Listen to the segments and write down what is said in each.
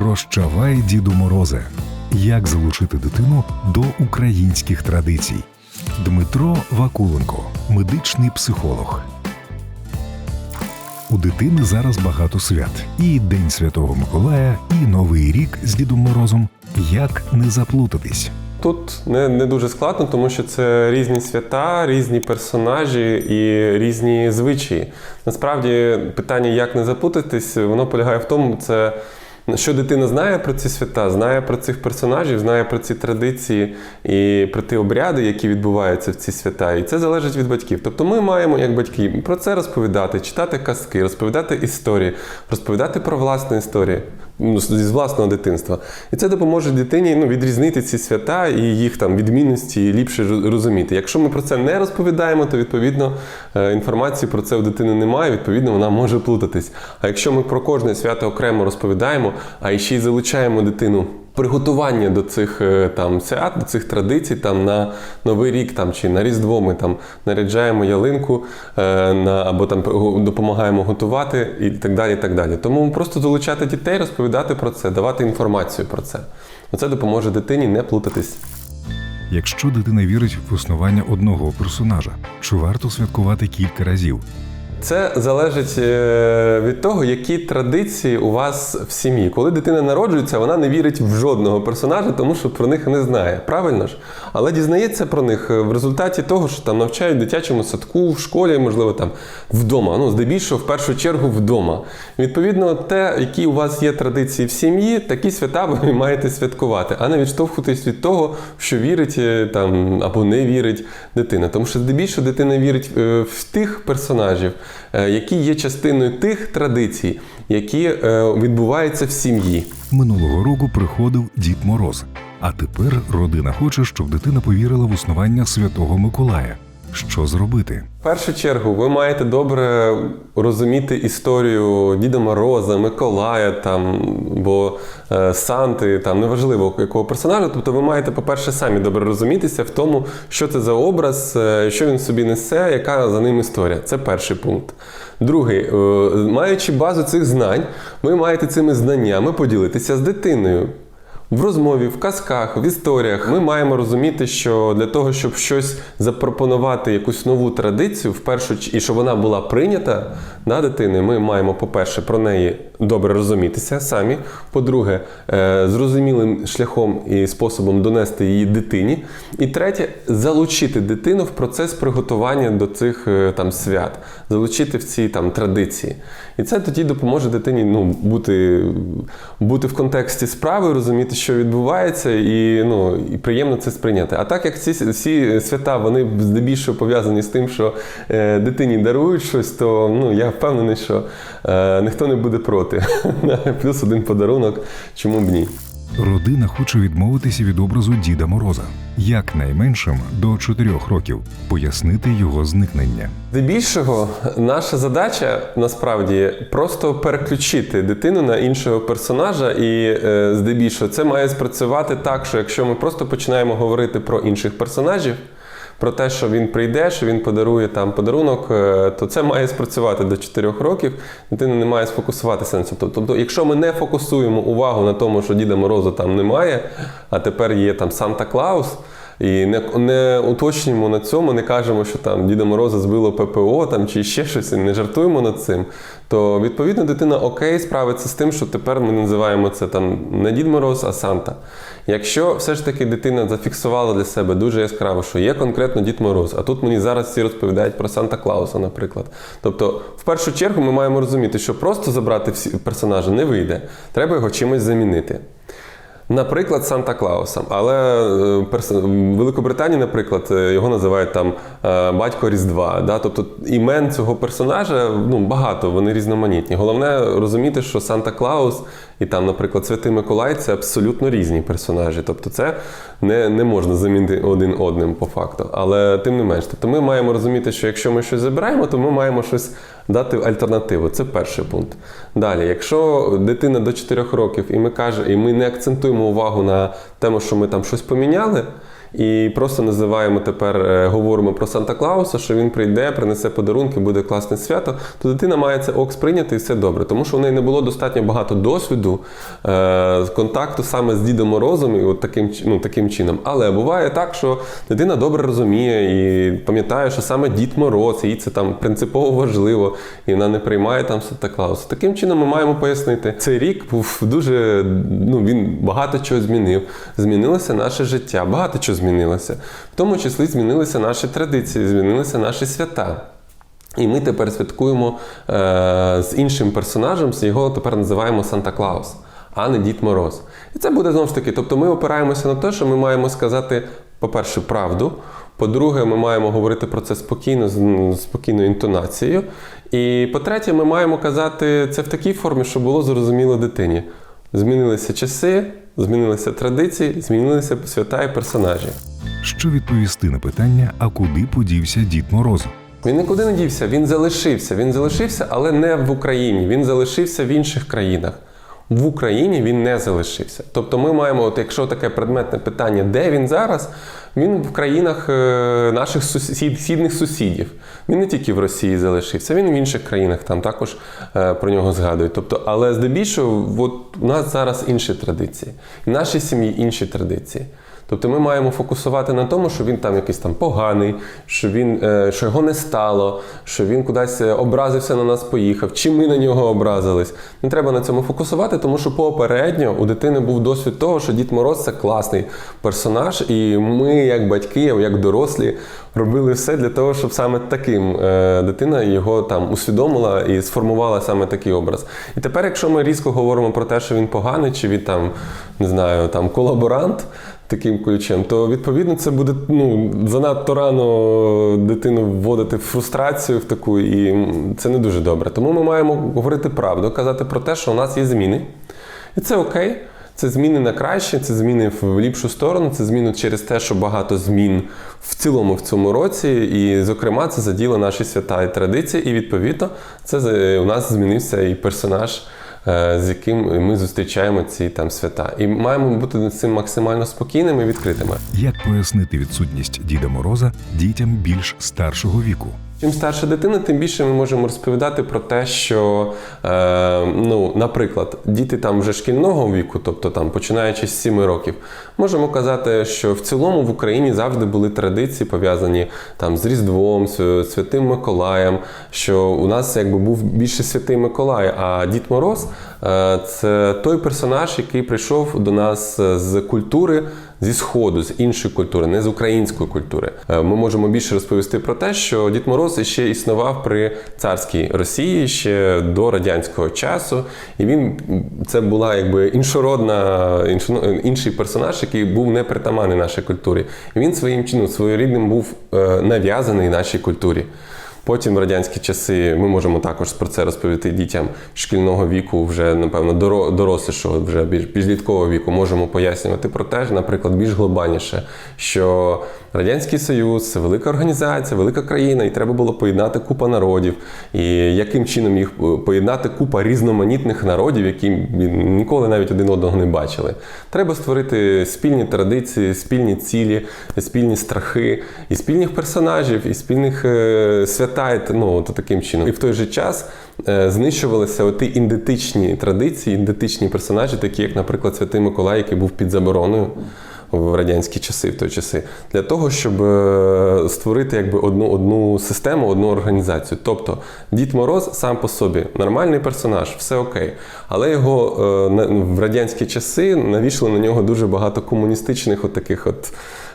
Прощавай, Діду Морозе. Як залучити дитину до українських традицій? Дмитро Вакуленко, медичний психолог. У дитини зараз багато свят: і День Святого Миколая, і Новий рік з Дідом Морозом. Як не заплутатись? Тут не, не дуже складно, тому що це різні свята, різні персонажі і різні звичаї. Насправді, питання, як не заплутатись, воно полягає в тому, це. Що дитина знає про ці свята, знає про цих персонажів, знає про ці традиції і про ті обряди, які відбуваються в ці свята. І це залежить від батьків. Тобто ми маємо, як батьки, про це розповідати, читати казки, розповідати історії, розповідати про власну історію ну, з власного дитинства. І це допоможе дитині ну, відрізнити ці свята і їх там відмінності і ліпше роз- розуміти. Якщо ми про це не розповідаємо, то відповідно е, інформації про це у дитини немає, відповідно, вона може плутатись. А якщо ми про кожне свято окремо розповідаємо, а ще й залучаємо дитину. Приготування до цих е, там свят, до цих традицій, там на Новий рік там чи на Різдво ми там наряджаємо ялинку е, на або там допомагаємо готувати і так далі. і так далі. Тому просто залучати дітей, розповідати про це, давати інформацію про це. Оце допоможе дитині не плутатись. Якщо дитина вірить в існування одного персонажа, чи варто святкувати кілька разів? Це залежить е, від того, які традиції у вас в сім'ї. Коли дитина народжується, вона не вірить в жодного персонажа, тому що про них не знає. Правильно ж? Але дізнається про них в результаті того, що там навчають в дитячому садку, в школі, можливо, там вдома. Ну, здебільшого, в першу чергу, вдома. Відповідно, те, які у вас є традиції в сім'ї, такі свята ви маєте святкувати, а не відштовхуватись від того, що вірить е, там або не вірить дитина. Тому що здебільшого дитина вірить е, в тих персонажів, е, які є частиною тих традицій, які е, відбуваються в сім'ї. Минулого року приходив Дід Мороз, а тепер родина хоче, щоб дитина повірила в існування Святого Миколая. Що зробити? В першу чергу ви маєте добре розуміти історію Діда Мороза, Миколая там, бо е, Санти, там неважливо якого персонажа. Тобто ви маєте, по-перше, самі добре розумітися в тому, що це за образ, е, що він собі несе, яка за ним історія. Це перший пункт. Другий, е, маючи базу цих знань, ви маєте цими знаннями поділитися з дитиною. В розмові, в казках, в історіях ми маємо розуміти, що для того, щоб щось запропонувати, якусь нову традицію, вперше і щоб вона була прийнята на дитини, ми маємо, по-перше, про неї добре розумітися самі. По-друге, е, зрозумілим шляхом і способом донести її дитині. І третє, залучити дитину в процес приготування до цих е, там свят, залучити в ці там традиції. І це тоді допоможе дитині ну, бути, бути в контексті справи, розуміти, що відбувається, і, ну, і приємно це сприйняти. А так як ці всі свята вони здебільшого пов'язані з тим, що е, дитині дарують щось, то ну, я впевнений, що е, ніхто не буде проти. Плюс один подарунок, чому б ні. Родина хоче відмовитися від образу Діда Мороза, як найменшим до 4 років, пояснити його зникнення. Здебільшого наша задача насправді просто переключити дитину на іншого персонажа, і е, здебільшого це має спрацювати так, що якщо ми просто починаємо говорити про інших персонажів. Про те, що він прийде, що він подарує там подарунок, е, то це має спрацювати до 4 років. Дитина не має сфокусуватися на цьому. Тобто, якщо ми не фокусуємо увагу на тому, що Діда Мороза там немає, а тепер є там Санта Клаус, і не, не уточнюємо на цьому, не кажемо, що там Діда Мороза збило ППО там, чи ще щось, і не жартуємо над цим, то відповідно дитина окей справиться з тим, що тепер ми називаємо це там не Дід Мороз, а Санта. Якщо все ж таки дитина зафіксувала для себе дуже яскраво, що є конкретно Дід Мороз, а тут мені зараз всі розповідають про Санта Клауса, наприклад. Тобто, в першу чергу ми маємо розуміти, що просто забрати всі персонажа не вийде, треба його чимось замінити. Наприклад, Санта Клаусом. Але е, в Великобританії, наприклад, е, його називають там е, батько Різдва. Да? Тобто імен цього персонажа ну, багато, вони різноманітні. Головне розуміти, що Санта Клаус і там, наприклад, Святий Миколай це абсолютно різні персонажі. Тобто, це не, не можна замінити один одним по факту. Але тим не менш, тобто ми маємо розуміти, що якщо ми щось забираємо, то ми маємо щось дати альтернативу. Це перший пункт. Далі, якщо дитина до 4 років і ми каже, і ми не акцентуємо увагу на тему, що ми там щось поміняли. І просто називаємо тепер, е, говоримо про Санта Клауса, що він прийде, принесе подарунки, буде класне свято, то дитина має це ок сприйняти і все добре. Тому що в неї не було достатньо багато досвіду е, контакту саме з Дідом Морозом і от таким, ну, таким чином. Але буває так, що дитина добре розуміє і пам'ятає, що саме Дід Мороз, їй це там принципово важливо, і вона не приймає там Санта Клауса. Таким чином ми маємо пояснити. Цей рік був дуже, ну він багато чого змінив. Змінилося наше життя, багато чого змінилося. В тому числі змінилися наші традиції, змінилися наші свята. І ми тепер святкуємо е, з іншим персонажем, його тепер називаємо Санта Клаус, а не Дід Мороз. І це буде знову ж таки. Тобто ми опираємося на те, що ми маємо сказати, по-перше, правду. По-друге, ми маємо говорити про це спокійно, з спокійною інтонацією. І по-третє, ми маємо казати це в такій формі, щоб було зрозуміло дитині. Змінилися часи, змінилися традиції, змінилися свята і персонажі. Що відповісти на питання, а куди подівся Дід Мороз? Він нікуди не дівся, він залишився. Він залишився, але не в Україні. Він залишився в інших країнах. В Україні він не залишився. Тобто, ми маємо, от якщо таке предметне питання, де він зараз, він в країнах е, наших сусідних сусідів. Він не тільки в Росії залишився, він в інших країнах там також е, про нього згадують. Тобто, але здебільшого, от у нас зараз інші традиції, в нашій сім'ї інші традиції. Тобто ми маємо фокусувати на тому, що він там якийсь там поганий, що він е, що його не стало, що він кудись е, образився на нас, поїхав, чи ми на нього образились. Не треба на цьому фокусувати, тому що попередньо у дитини був досвід того, що Дід Мороз це класний персонаж, і ми, як батьки, як дорослі, робили все для того, щоб саме таким е, дитина його там усвідомила і сформувала саме такий образ. І тепер, якщо ми різко говоримо про те, що він поганий, чи він там не знаю, там колаборант таким ключем, то відповідно це буде ну, занадто рано дитину вводити в фрустрацію в таку, і це не дуже добре. Тому ми маємо говорити правду, казати про те, що у нас є зміни. І це окей. Це зміни на краще, це зміни в ліпшу сторону, це зміни через те, що багато змін в цілому в цьому році. І, зокрема, це заділо наші свята і традиції. І відповідно, це у нас змінився і персонаж, з яким ми зустрічаємо ці там свята. І маємо бути цим максимально спокійними і відкритими. Як пояснити відсутність Діда Мороза дітям більш старшого віку? Чим старша дитина, тим більше ми можемо розповідати про те, що, е, ну, наприклад, діти там вже шкільного віку, тобто там починаючи з 7 років, можемо казати, що в цілому в Україні завжди були традиції пов'язані там з Різдвом, з Святим Миколаєм, що у нас якби був більше Святий Миколай, а Дід Мороз це той персонаж, який прийшов до нас з культури зі сходу, з іншої культури, не з української культури. Е, Ми можемо більше розповісти про те, що Дід Мороз ще існував при царській Росії ще до радянського часу, і він це була якби іншородна, іншо- інший персонаж, який був непритаманний нашій культурі. І він своїм чином своєрідним був е, нав'язаний нашій культурі. Потім в радянські часи ми можемо також про це розповісти дітям шкільного віку, вже напевно доро- дорослішого, вже більш підліткового віку. Можемо пояснювати про те, наприклад, більш глобальніше, що Радянський Союз це велика організація, велика країна, і треба було поєднати купа народів. І яким чином їх е, поєднати купа різноманітних народів, які ніколи навіть один одного не бачили. Треба створити спільні традиції, спільні цілі, спільні страхи, і спільних персонажів, і спільних е, і ну, то таким чином. І в той же час е, знищувалися оті ідентичні традиції, ідентичні персонажі, такі як, наприклад, Святий Миколай, який був під забороною. В радянські часи, в той часи, для того, щоб е, створити якби одну одну систему, одну організацію. Тобто Дід Мороз сам по собі нормальний персонаж, все окей. Але його е, в радянські часи навішали на нього дуже багато комуністичних от таких от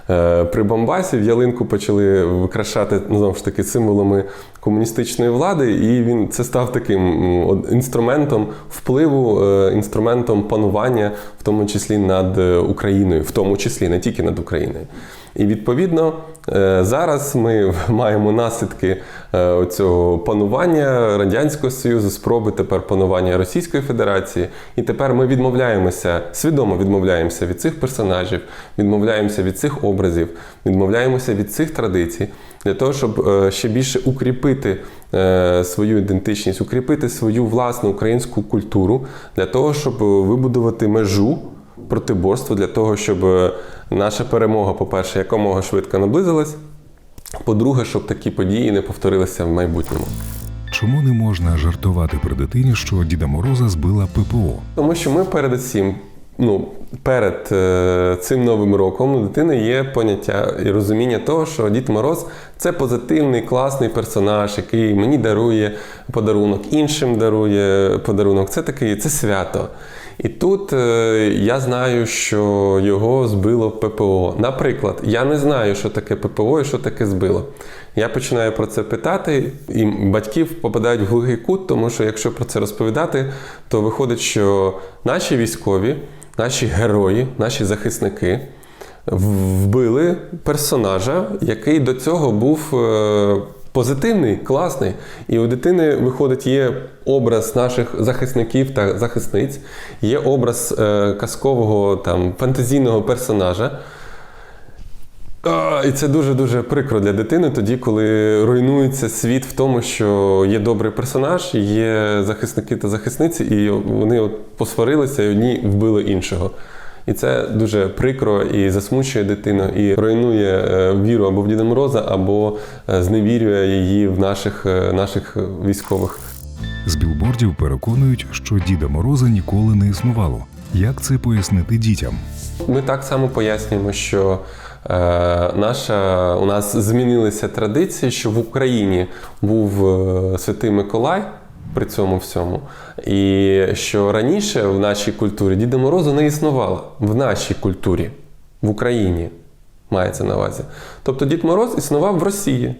е, прибамбасів. Ялинку почали викрашати ну, знову ж таки символами комуністичної влади, і він це став таким інструментом впливу, е, інструментом панування, в тому числі над е, Україною, в тому числі не тільки над Україною. І відповідно е, зараз ми маємо наслідки е, цього панування Радянського Союзу, спроби тепер панування Російської Федерації. І тепер ми відмовляємося, свідомо відмовляємося від цих персонажів, відмовляємося від цих образів, відмовляємося від цих традицій для того, щоб е, ще більше укріпити свою ідентичність, укріпити свою власну українську культуру для того, щоб вибудувати межу протиборства, для того, щоб е, наша перемога, по-перше, якомога швидко наблизилась. По-друге, щоб такі події не повторилися в майбутньому. Чому не можна жартувати при дитині, що Діда Мороза збила ППО? Тому що ми перед цим, ну, перед е, цим новим роком у дитини є поняття і розуміння того, що Дід Мороз це позитивний, класний персонаж, який мені дарує подарунок, іншим дарує подарунок. Це такий, це свято. І тут е, я знаю, що його збило ППО. Наприклад, я не знаю, що таке ППО і що таке збило. Я починаю про це питати, і батьків попадають в глухий кут, тому що якщо про це розповідати, то виходить, що наші військові, наші герої, наші захисники вбили персонажа, який до цього був е, позитивний, класний. І у дитини виходить є образ наших захисників та захисниць, є образ е, казкового там фантазійного персонажа. І це дуже-дуже прикро для дитини тоді, коли руйнується світ в тому, що є добрий персонаж, є захисники та захисниці, і вони от посварилися, і одні вбили іншого. І це дуже прикро і засмучує дитину, і руйнує е, віру або в Діда Мороза, або е, зневірює її в наших, е, наших військових. З білбордів переконують, що Діда Мороза ніколи не існувало. Як це пояснити дітям? Ми так само пояснюємо, що е, наша, у нас змінилися традиції, що в Україні був е, Святий Миколай при цьому всьому. І що раніше в нашій культурі Діда Морозу не існувало. В нашій культурі, в Україні мається на увазі. Тобто Дід Мороз існував в Росії.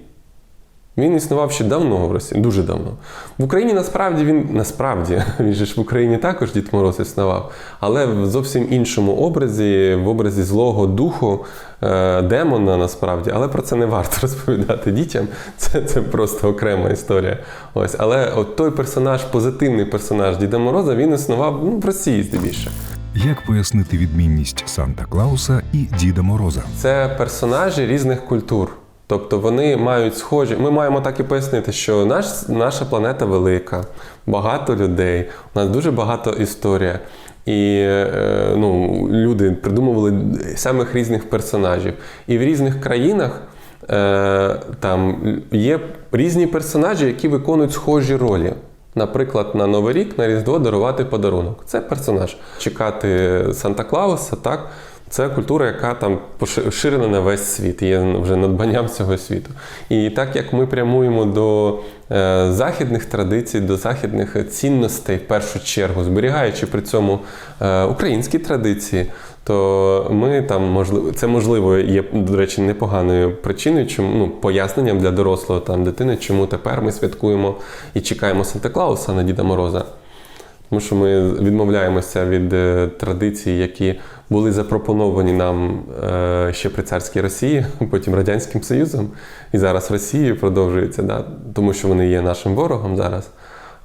Він існував ще давно в Росії, дуже давно. В Україні насправді він насправді він же ж в Україні також Дід Мороз існував, але в зовсім іншому образі, в образі злого духу, е, демона насправді. Але про це не варто розповідати дітям. Це, це просто окрема історія. Ось, але от той персонаж, позитивний персонаж Діда Мороза, він існував ну, в Росії здебільше. Як пояснити відмінність Санта Клауса і Діда Мороза? Це персонажі різних культур. Тобто вони мають схожі. Ми маємо так і пояснити, що наш, наша планета велика, багато людей, у нас дуже багато історія. І е, ну, люди придумували самих різних персонажів. І в різних країнах е, там є різні персонажі, які виконують схожі ролі. Наприклад, на Новий рік на Різдво дарувати подарунок. Це персонаж. Чекати Санта Клауса, так. Це культура, яка там поширена на весь світ, є вже надбанням цього світу. І так як ми прямуємо до е, західних традицій, до західних цінностей, в першу чергу, зберігаючи при цьому е, українські традиції, то ми там можливо, це можливо є, до речі, непоганою причиною, чому ну, поясненням для дорослого там дитини, чому тепер ми святкуємо і чекаємо Санта Клауса на Діда Мороза. Тому що ми відмовляємося від е, традицій, які були запропоновані нам е, ще при царській Росії, потім Радянським Союзом, і зараз Росією продовжується, да? тому що вони є нашим ворогом зараз.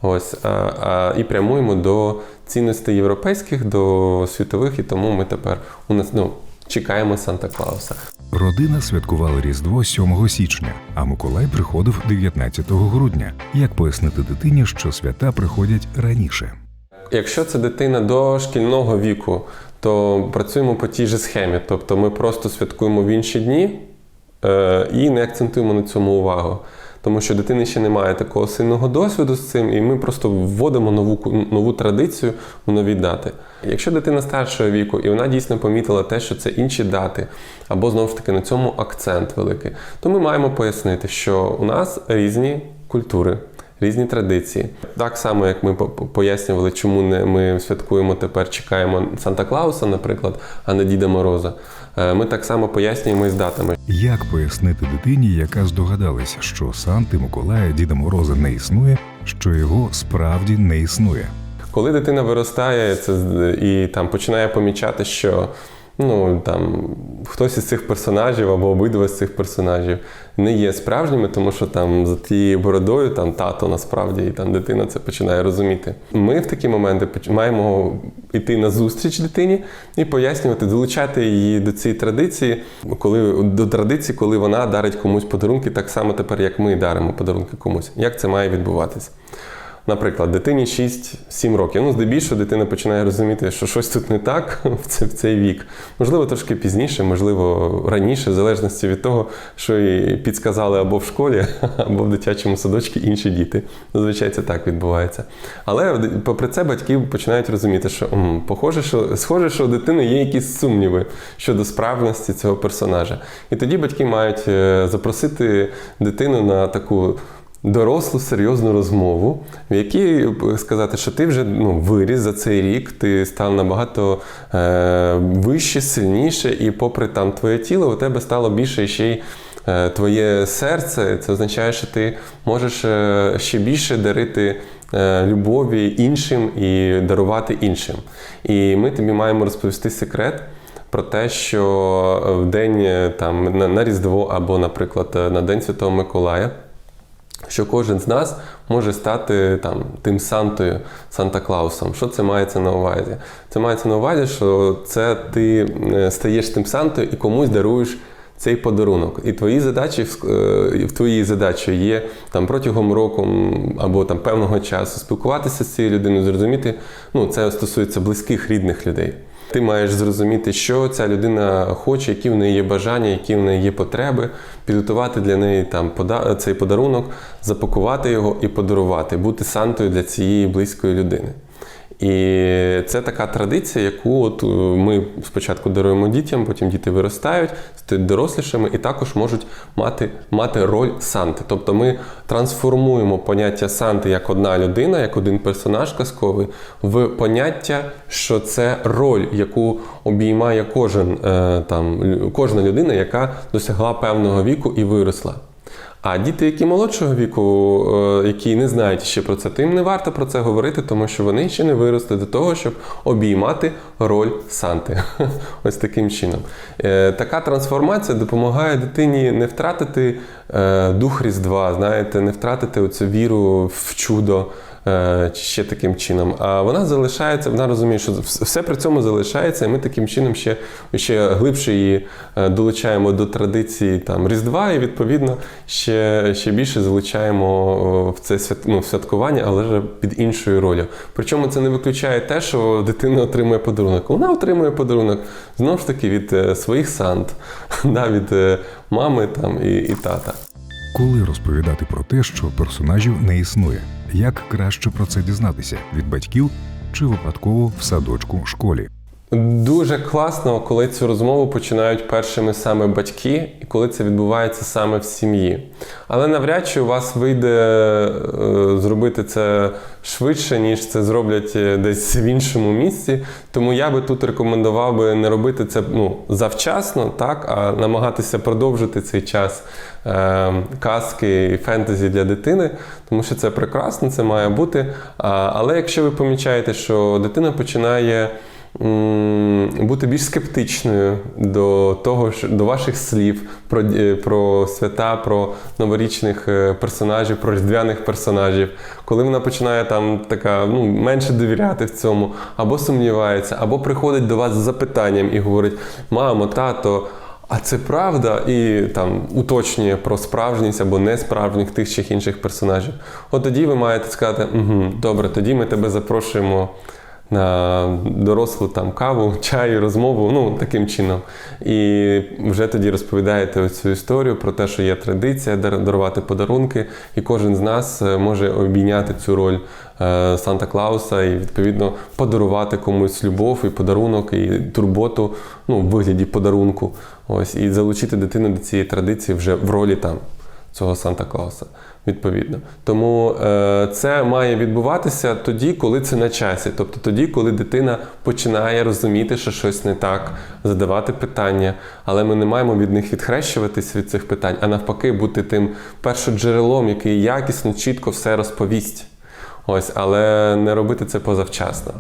Ось, а, а, І прямуємо до цінностей європейських, до світових, і тому ми тепер у нас ну, чекаємо Санта Клауса. Родина святкувала Різдво 7 січня, а Миколай приходив 19 грудня. Як пояснити дитині, що свята приходять раніше? Якщо це дитина до шкільного віку, то працюємо по тій же схемі. Тобто ми просто святкуємо в інші дні е, і не акцентуємо на цьому увагу. Тому що дитини ще немає такого сильного досвіду з цим, і ми просто вводимо нову нову традицію в нові дати. Якщо дитина старшого віку, і вона дійсно помітила те, що це інші дати, або знову ж таки на цьому акцент великий, то ми маємо пояснити, що у нас різні культури різні традиції. Так само, як ми пояснювали, чому не ми святкуємо тепер, чекаємо Санта Клауса, наприклад, а не Діда Мороза. Е, ми так само пояснюємо і з датами. Як пояснити дитині, яка здогадалася, що Санти Миколая Діда Мороза не існує, що його справді не існує? Коли дитина виростає це і там починає помічати, що ну там хтось із цих персонажів або обидва з цих персонажів не є справжніми, тому що там за тією бородою там тато насправді і там дитина це починає розуміти. Ми в такі моменти маємо йти на зустріч дитині і пояснювати, долучати її до цієї традиції, коли до традиції, коли вона дарить комусь подарунки, так само тепер, як ми даримо подарунки комусь. Як це має відбуватись? Наприклад, дитині 6-7 років. Ну, здебільшого дитина починає розуміти, що щось тут не так в цей, вік. Можливо, трошки пізніше, можливо, раніше, в залежності від того, що їй підсказали або в школі, або в дитячому садочку інші діти. Зазвичай це так відбувається. Але попри це батьки починають розуміти, що м, похоже, що схоже, що у дитини є якісь сумніви щодо справності цього персонажа. І тоді батьки мають е, запросити дитину на таку дорослу серйозну розмову, в якій е, сказати, що ти вже ну, виріс за цей рік, ти став набагато е, вище, сильніше, і попри там твоє тіло, у тебе стало більше ще й е, твоє серце. Це означає, що ти можеш е, ще більше дарити. Любові іншим і дарувати іншим. І ми тобі маємо розповісти секрет про те, що в день там на, Різдво або, наприклад, на День Святого Миколая що кожен з нас може стати там тим Сантою, Санта-Клаусом. Що це мається на увазі? Це мається на увазі, що це ти е, стаєш тим Сантою і комусь даруєш. Цей подарунок, і твої задачі в е, твоїй задачі є там протягом року або там певного часу спілкуватися з цією людиною, зрозуміти. Ну це стосується близьких рідних людей. Ти маєш зрозуміти, що ця людина хоче, які в неї є бажання, які в неї є потреби, підготувати для неї там пода- цей подарунок, запакувати його і подарувати, бути сантою для цієї близької людини. І це така традиція, яку от е, ми спочатку даруємо дітям, потім діти виростають, стають дорослішими і також можуть мати, мати роль Санти. Тобто ми трансформуємо поняття Санти як одна людина, як один персонаж казковий, в поняття, що це роль, яку обіймає кожен, е, там, кожна людина, яка досягла певного віку і виросла. А діти, які молодшого віку, е, які не знають ще про це, то їм не варто про це говорити, тому що вони ще не виросли до того, щоб обіймати роль Санти. Ось таким чином. Е, Така трансформація допомагає дитині не втратити е, дух Різдва, знаєте, не втратити оцю віру в чудо. Е, Ще таким чином, а вона залишається, вона розуміє, що все при цьому залишається, і ми таким чином ще, ще глибше її е, долучаємо до традиції там Різдва, і відповідно ще, ще більше залучаємо в це свят, ну, святкування, але вже під іншою ролью. Причому це не виключає те, що дитина отримує подарунок. Вона отримує подарунок знову ж таки від е, своїх сант, да, від мами там і, і тата. Коли розповідати про те, що персонажів не існує, як краще про це дізнатися від батьків чи випадково в садочку школі? Дуже класно, коли цю розмову починають першими саме батьки, і коли це відбувається саме в сім'ї. Але навряд чи у вас вийде е, зробити це швидше, ніж це зроблять е, десь в іншому місці. Тому я би тут рекомендував би не робити це ну, завчасно, так, а намагатися продовжити цей час е, казки і фентезі для дитини, тому що це прекрасно, це має бути. Але якщо ви помічаєте, що дитина починає бути більш скептичною до того, що- до ваших слів про, про свята, про новорічних е, персонажів, про різдвяних персонажів, коли вона починає там така ну, менше довіряти в цьому, або сумнівається, або приходить до вас з запитанням і говорить: мамо, тато. А це правда, і там уточнює про справжність або несправжніх тих чи інших персонажів. От тоді ви маєте сказати: угу, добре, тоді ми тебе запрошуємо дорослу там каву, чай, розмову, ну таким чином. І вже тоді розповідаєте цю історію про те, що є традиція дар- дарувати подарунки, і кожен з нас е, може обійняти цю роль е, Санта Клауса і відповідно подарувати комусь любов і подарунок, і турботу ну, в вигляді подарунку. Ось і залучити дитину до цієї традиції вже в ролі там цього Санта Клауса. Відповідно, тому е, це має відбуватися тоді, коли це на часі, тобто тоді, коли дитина починає розуміти, що щось не так, задавати питання, але ми не маємо від них відхрещуватись від цих питань, а навпаки, бути тим першоджерелом, який якісно, чітко все розповість. Ось, але не робити це позавчасно.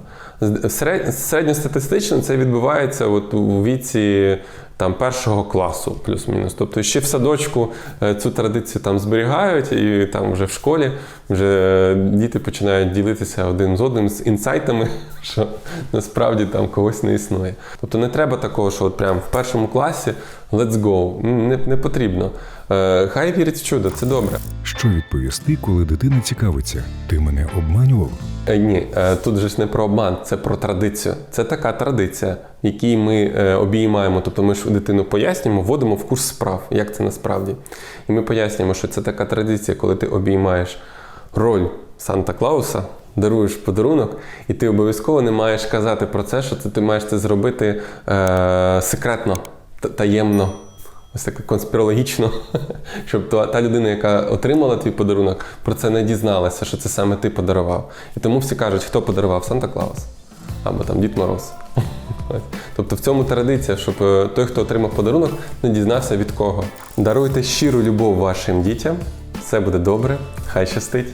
Середньостатистично це відбувається от у віці там, першого класу, плюс-мінус. Тобто ще в садочку е, цю традицію там зберігають, і там вже в школі вже діти починають ділитися один з одним з інсайтами, що насправді там когось не існує. Тобто не треба такого, що от прямо в першому класі let's go. Не, не потрібно. Е, Хай вірить в чудо, це добре. Що відповісти, коли дитина цікавиться? Ти мене обманював? Е, Ні, тут же ж не про обман, це про традицію. Це така традиція, в якій ми е, обіймаємо. Тобто ми ж дитину пояснюємо, вводимо в курс справ, як це насправді. І ми пояснюємо, що це така традиція, коли ти обіймаєш роль Санта Клауса, даруєш подарунок, і ти обов'язково не маєш казати про це, що це ти маєш це зробити е, секретно, та- таємно. Ось таке конспірологічно, щоб та людина, яка отримала твій подарунок, про це не дізналася, що це саме ти подарував. І тому всі кажуть, хто подарував Санта Клаус або там Дід Мороз. Тобто в цьому традиція, щоб е, той, хто отримав подарунок, не дізнався від кого. Даруйте щиру любов вашим дітям, все буде добре, хай щастить.